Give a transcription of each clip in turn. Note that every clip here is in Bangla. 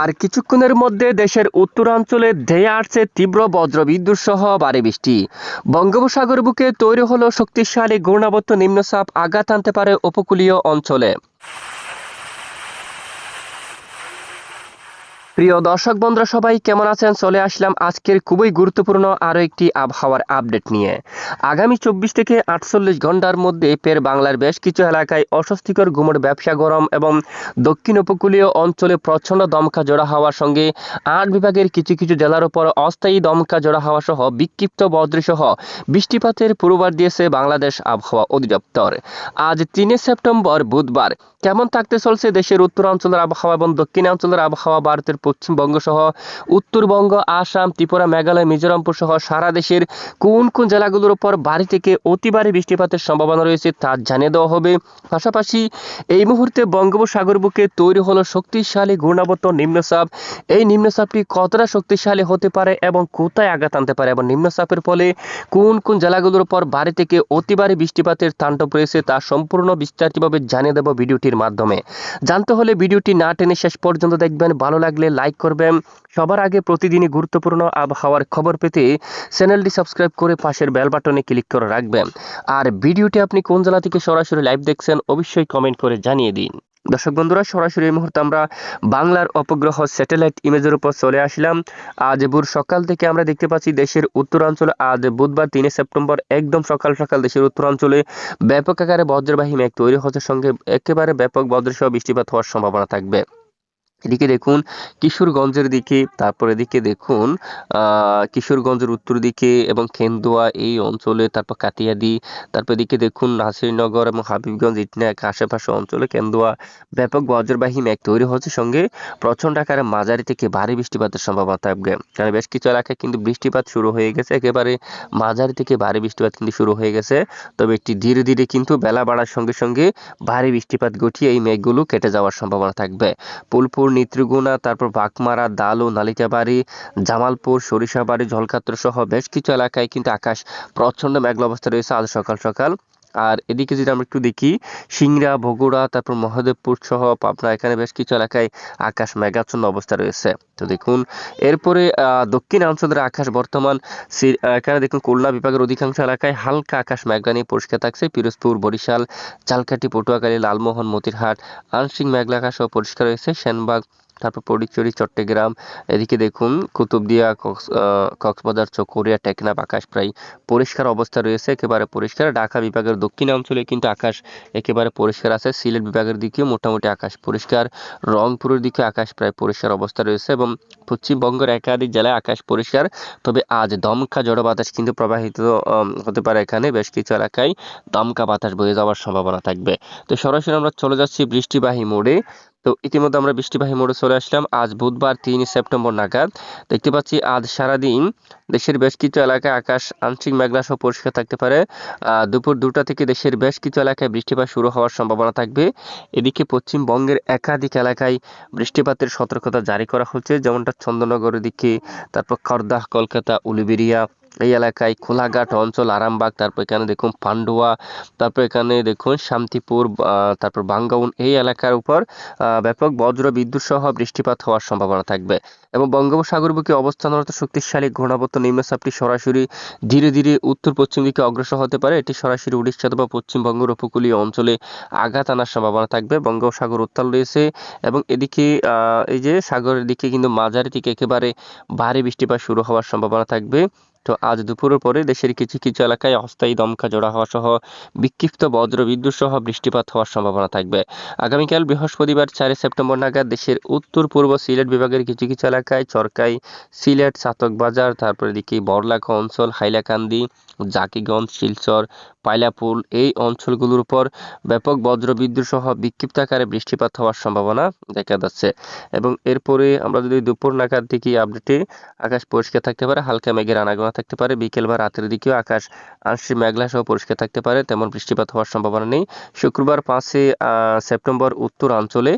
আর কিছুক্ষণের মধ্যে দেশের উত্তরাঞ্চলে ধেয়ে আসছে তীব্র বজ্রবিদ্যুৎ সহ ভারী বৃষ্টি। বঙ্গোপসাগর বুকে তৈরি হলো শক্তিশালী ঘূর্ণাবর্ত নিম্নচাপ, আঘাত আনতে পারে উপকূলীয় অঞ্চলে। প্রিয় দর্শক বন্ধুরা, সবাই কেমন আছেন? চলে আসলাম আজকের খুবই গুরুত্বপূর্ণ আরও একটি আবহাওয়ার আপডেট নিয়ে। আগামী চব্বিশ থেকে আটচল্লিশ ঘণ্টার মধ্যে ফের বাংলার বেশ কিছু এলাকায় অস্বস্তিকর ঘুমোর ব্যবসা গরম এবং দক্ষিণ উপকূলীয় অঞ্চলে প্রচণ্ড দমকা জোড়া হওয়ার সঙ্গে আট বিভাগের কিছু কিছু জেলার উপর অস্থায়ী দমকা জোড়া হওয়া সহ বিক্ষিপ্ত বজ্রসহ বৃষ্টিপাতের পূর্বাভাস দিয়েছে বাংলাদেশ আবহাওয়া অধিদপ্তর। আজ তিনে সেপ্টেম্বর বুধবার। কেমন থাকতে চলছে দেশের উত্তরাঞ্চলের আবহাওয়া এবং দক্ষিণাঞ্চলের আবহাওয়া ভারতের পশ্চিমবঙ্গ সহ উত্তরবঙ্গ, আসাম, ত্রিপুরা, মেঘালয়, মিজোরামপুর সহ সারা দেশের কোন কোন জেলাগুলোর উপর ভারী থেকে অতি ভারী বৃষ্টিপাতের সম্ভাবনা রয়েছে তা জানিয়ে দেওয়া হবে। পাশাপাশি এই মুহূর্তে বঙ্গোপসাগর বুকে তৈরি হলো শক্তিশালী ঘূর্ণাবর্ত নিম্নচাপ। এই নিম্নচাপটি কতটা শক্তিশালী হতে পারে এবং কোথায় আঘাত আনতে পারে এবং নিম্নচাপের ফলে কোন কোন জেলাগুলোর উপর বাড়ি থেকে অতি ভারী বৃষ্টিপাতের তাণ্ডব রয়েছে তা সম্পূর্ণ বিস্তারিতভাবে জানিয়ে দেব ভিডিওটির মাধ্যমে। জানতে হলে ভিডিওটি না টেনে শেষ পর্যন্ত দেখবেন। ভালো লাগলে লাইক করবেন। সবার আগে প্রতিদিনই গুরুত্বপূর্ণ আবহাওয়ার খবর পেতে চ্যানেলটি সাবস্ক্রাইব করে পাশের বেল বাটনে ক্লিক করে রাখবেন। আর ভিডিওটি আপনি কোন জেলা থেকে সরাসরি লাইভ দেখছেন অবশ্যই কমেন্ট করে জানিয়ে দিন। দর্শক বন্ধুরা, সরাসরি এই মুহূর্তে আমরা বাংলার অপগ্রহ স্যাটেলাইট ইমেজের উপর চলে আসলাম। আজ ভোর সকাল থেকে আমরা দেখতে পাচ্ছি দেশের উত্তরাঞ্চলে, আজ বুধবার তিনে সেপ্টেম্বর, একদম সকাল সকাল দেশের উত্তরাঞ্চলে ব্যাপক আকারে বজ্রবাহী মেঘ তৈরি হওয়ার সঙ্গে একেবারে ব্যাপক বজ্রসহ বৃষ্টিপাত হওয়ার সম্ভাবনা থাকবে। এদিকে দেখুন কিশোরগঞ্জের দিকে, তারপর এদিকে দেখুন কিশোরগঞ্জের উত্তর দিকে এবং খেন্দুয়া এই অঞ্চলে, তারপর কাতিয়াদি তারপর এদিকে দেখুন নাসিরনগর এবং হাবিবগঞ্জ ইটনাক আশেপাশে অঞ্চলে কেন্দুয়া ব্যাপক বজ্রবাহী মেঘ তৈরি হচ্ছে সঙ্গে প্রচণ্ড আকারে মাঝারি থেকে ভারী বৃষ্টিপাতের সম্ভাবনা থাকবে। কারণ বেশ কিছু এলাকায় কিন্তু বৃষ্টিপাত শুরু হয়ে গেছে, একেবারে মাঝারি থেকে ভারী বৃষ্টিপাত কিন্তু শুরু হয়ে গেছে। তবে একটি ধীরে ধীরে কিন্তু বেলা বাড়ার সঙ্গে সঙ্গে ভারী বৃষ্টিপাত ঘটিয়ে এই মেঘগুলো কেটে যাওয়ার সম্ভাবনা থাকবে। ফুলপুর নেত্রীগুনা তারপর বাঘমারা দালু, নালিকাবাড়ি, জামালপুর, সরিষাবাড়ি, ঝলকাত্র সহ বেশ কিছু এলাকায় কিন্তু আকাশ প্রচণ্ড মেঘলা অবস্থা রয়েছে। আজ সকাল সকাল আর এদিকে যদি আমরা একটু দেখি, সিংড়া, বগুড়া, তারপর মহাদেবপুর সহ পাবনা, এখানে বেশ কিছু এলাকায় আকাশ মেঘাচ্ছন্ন অবস্থা রয়েছে। তো দেখুন, এরপরে দক্ষিণাঞ্চলের আকাশ বর্তমান এখানে দেখুন, খুলনা বিভাগের অধিকাংশ এলাকায় হালকা আকাশ মেঘলা নিয়ে পরিষ্কার থাকছে। পিরোজপুর, বরিশাল ঝালকাঠি পটুয়াখালী, লালমোহন, মতিরহাট, আংশিক মেঘলা আকাশ পরিষ্কার রয়েছে। সেনবাগ তারপর পডিচুরি, চট্টগ্রাম, এদিকে দেখুন, কুতুবদিয়া, কক্স কক্সবাজার, চকরিয়া, টেকনাফ, আকাশ প্রায় পরিষ্কার অবস্থা রয়েছে, একেবারে পরিষ্কার। ঢাকা বিভাগের দক্ষিণাঞ্চলে কিন্তু আকাশ একেবারে পরিষ্কার আছে। সিলেট বিভাগের দিকেও মোটামুটি আকাশ পরিষ্কার। রংপুরের দিকে আকাশ প্রায় পরিষ্কার অবস্থা রয়েছে এবং পশ্চিমবঙ্গের একাধিক জেলায় আকাশ পরিষ্কার। তবে আজ দমকা জড়ো বাতাস কিন্তু প্রবাহিত হতে পারে এখানে। বেশ কিছু এলাকায় দমকা বাতাস বয়ে যাওয়ার সম্ভাবনা থাকবে। তো সরাসরি আমরা চলে যাচ্ছি বৃষ্টিবাহী মোড়ে। তো ইতিমধ্যে আমরা বৃষ্টিবাহী মোড়ে চলে আসলাম। আজ বুধবার তিন সেপ্টেম্বর নাগাদ। দেখতে পাচ্ছি আজ সারাদিন দেশের বেশ কিছু এলাকায় আকাশ আংশিক মেঘলা সহ পরিষ্কার থাকতে পারে। দুপুর দুটা থেকে দেশের বেশ কিছু এলাকায় বৃষ্টিপাত শুরু হওয়ার সম্ভাবনা থাকবে। এদিকে পশ্চিমবঙ্গের একাধিক এলাকায় বৃষ্টিপাতের সতর্কতা জারি করা হচ্ছে, যেমনটা চন্দননগরের দিকে, তারপর খর্দা, কলকাতা, উলুবেরিয়া এই এলাকায় খোলাঘাট অঞ্চল, আরামবাগ, তারপর এখানে দেখুন পান্ডুয়া, তারপর এখানে দেখুন শান্তিপুর তারপর বাঙ্গাউন, এই এলাকার উপর ব্যাপক বজ্র বিদ্যুৎ সহ বৃষ্টিপাত হওয়ার সম্ভাবনা থাকবে। এবং বঙ্গোপসাগর বুকে অবস্থানরত শক্তিশালী ঘূর্ণাবর্ত নিম্নচাপটি সরাসরি ধীরে ধীরে উত্তর পশ্চিম দিকে অগ্রসর হতে পারে। এটি সরাসরি উড়িষ্যা অথবা পশ্চিমবঙ্গের উপকূলীয় অঞ্চলে আঘাত আনার সম্ভাবনা থাকবে। বঙ্গোপসাগর উত্তাল রয়েছে এবং এদিকে এই যে সাগরের দিকে কিন্তু মাঝারি থেকে একেবারে ভারী বৃষ্টিপাত শুরু হওয়ার সম্ভাবনা থাকবে। তো আজ দুপুরের পরে দেশের কিছু কিছু এলাকায় অস্থায়ী দমকা জোড়া হওয়া সহ বিক্ষিপ্ত বজ্র বিদ্যুৎ সহ বৃষ্টিপাত হওয়ার সম্ভাবনা থাকবে। আগামীকাল বৃহস্পতিবার চারই সেপ্টেম্বর নাগাদ দেশের উত্তর পূর্ব সিলেট বিভাগের কিছু কিছু এলাকায় চরকাই, সিলেট চাতক বাজার, তারপরে দিকে বড়লাখা অঞ্চল, হাইলাকান্দি, জাকিগঞ্জ, শিলচর পাইলাপুল এই অঞ্চলগুলোর উপর ব্যাপক বজ্র বিদ্যুৎ সহ বিক্ষিপ্ত আকারে বৃষ্টিপাত হওয়ার সম্ভাবনা দেখা যাচ্ছে। এবং এরপরে আমরা যদি দুপুর নাগাদ দেখি আপডেটে আকাশ পরিষ্কার থাকতে পারে, হালকা মেঘের আনাগোনা থাকতে পারে, বিকেল বা রাতের দিকেও আকাশ আংশিক মেঘলা সহ পরিষ্কার থাকতে পারে, তেমন বৃষ্টিপাত হওয়ার সম্ভাবনা নেই। শুক্রবার পাঁচে সেপ্টেম্বর উত্তর অঞ্চলে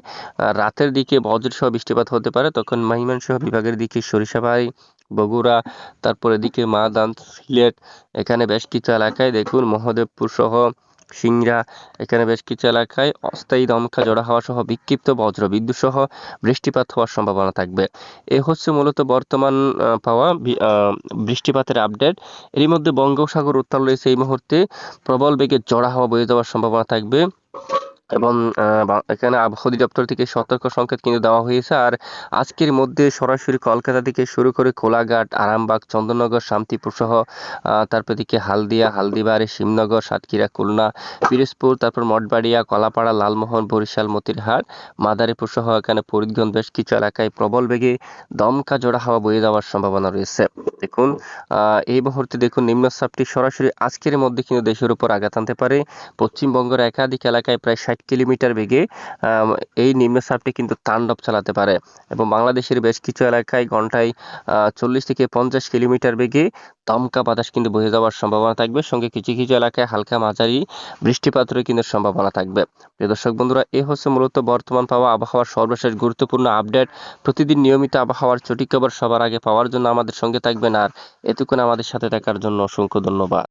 রাতের দিকে বজ্র সহ বৃষ্টিপাত হতে পারে, তখন মহিমানসহ বিভাগের দিকে সরিষাবাড়ি বগুড়া, তারপর এদিকে মাদান, সিলেট, এখানে বেশ কিছু এলাকায় দেখুন মহাদেবপুর সহ সিংড়া এখানে বেশ কিছু এলাকায় অস্থায়ী দমকা জোড়া হওয়া সহ বিক্ষিপ্ত বজ্র বিদ্যুৎ সহ বৃষ্টিপাত হওয়ার সম্ভাবনা থাকবে। এ হচ্ছে মূলত বর্তমান পাওয়া বৃষ্টিপাতের আপডেট এরই মধ্যে বঙ্গোপসাগর উত্তাল রয়েছে এই মুহূর্তে। প্রবল বেগে জোড়া হাওয়া বয়ে যাওয়ার সম্ভাবনা থাকবে। এবং এখানে আবহাওয়া অধিদপ্তর থেকে সতর্ক সংকেত কিন্তু দেওয়া হয়েছে। আর আজকের মধ্যে সরাসরি কলকাতা থেকে শুরু করে কোলাঘাট, আরামবাগ, চন্দননগর, শান্তিপুর সহ তারপর দিকে হালদিয়া, হালদিবাড়ি, শিবনগর, সাতক্ষীরা, খুলনা, পিরোজপুর, তারপর মঠবাড়িয়া, কলাপাড়া, লালমোহন, বরিশাল, মতিরহাট, মাদারীপুর সহ এখানে ফরিদগঞ্জ বেশ কিছু এলাকায় প্রবল বেগে দমকা জোড়া হাওয়া বয়ে যাওয়ার সম্ভাবনা রয়েছে। দেখুন এই মুহূর্তে দেখুন নিম্নচাপটি সরাসরি আজকের মধ্যে কিন্তু দেশের উপর আঘাত আনতে পারে। পশ্চিমবঙ্গের একাধিক এলাকায় প্রায় কিলোমিটার বেগে এই নিম্নচাপটি কিন্তু তাণ্ডব চালাতে পারে। এবং বাংলাদেশের বেশ কিছু এলাকায় ঘন্টায় চল্লিশ থেকে পঞ্চাশ কিলোমিটার বেগে দমকা বাতাস কিন্তু বয়ে যাওয়ার সম্ভাবনা থাকবে। সঙ্গে কিছু কিছু এলাকায় হালকা মাঝারি বৃষ্টিপাতেরও কিন্তু সম্ভাবনা থাকবে। প্রিয় দর্শক বন্ধুরা, এ হচ্ছে মূলত বর্তমান পাওয়া আবহাওয়ার সর্বশেষ গুরুত্বপূর্ণ আপডেট। প্রতিদিন নিয়মিত আবহাওয়ার সঠিক খবর সবার আগে পাওয়ার জন্য আমাদের সঙ্গে থাকবেন। আর এতক্ষণ আমাদের সাথে থাকার জন্য অসংখ্য ধন্যবাদ।